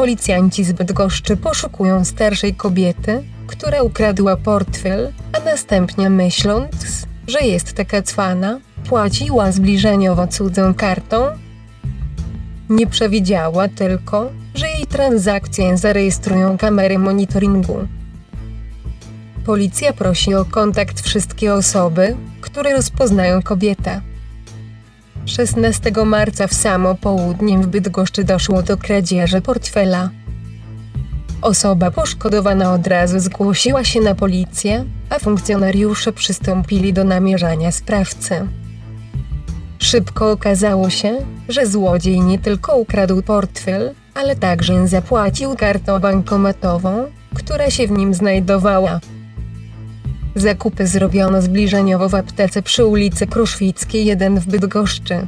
Policjanci z Bydgoszczy poszukują starszej kobiety, która ukradła portfel, a następnie myśląc, że jest taka cwana, płaciła zbliżeniowo cudzą kartą. Nie przewidziała tylko, że jej transakcje zarejestrują kamery monitoringu. Policja prosi o kontakt wszystkie osoby, które rozpoznają kobietę. 16 marca w samo południe w Bydgoszczy doszło do kradzieży portfela. Osoba poszkodowana od razu zgłosiła się na policję, a funkcjonariusze przystąpili do namierzania sprawcy. Szybko okazało się, że złodziej nie tylko ukradł portfel, ale także zapłacił kartą bankomatową, która się w nim znajdowała. Zakupy zrobiono zbliżeniowo w aptece przy ulicy Kruszwickiej 1 w Bydgoszczy.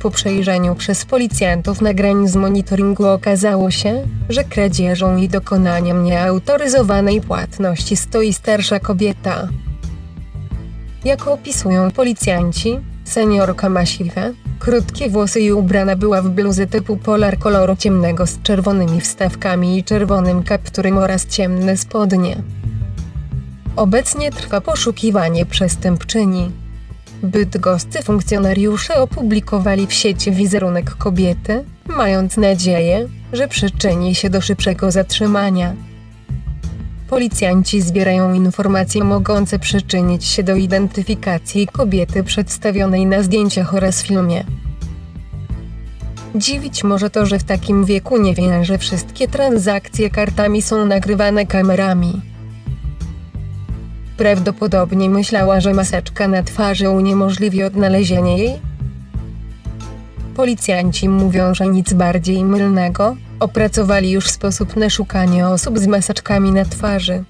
Po przejrzeniu przez policjantów nagrań z monitoringu okazało się, że kradzieżą i dokonaniem nieautoryzowanej płatności stoi starsza kobieta. Jak opisują policjanci, seniorka ma siwe, krótkie włosy i ubrana była w bluzę typu polar koloru ciemnego z czerwonymi wstawkami i czerwonym kapturem oraz ciemne spodnie. Obecnie trwa poszukiwanie przestępczyni. Bydgoscy funkcjonariusze opublikowali w sieci wizerunek kobiety, mając nadzieję, że przyczyni się do szybszego zatrzymania. Policjanci zbierają informacje mogące przyczynić się do identyfikacji kobiety przedstawionej na zdjęciach oraz filmie. Dziwić może to, że w takim wieku nie wie, że wszystkie transakcje kartami są nagrywane kamerami. Prawdopodobnie myślała, że maseczka na twarzy uniemożliwi odnalezienie jej. Policjanci mówią, że nic bardziej mylnego. Opracowali już sposób na szukanie osób z maseczkami na twarzy.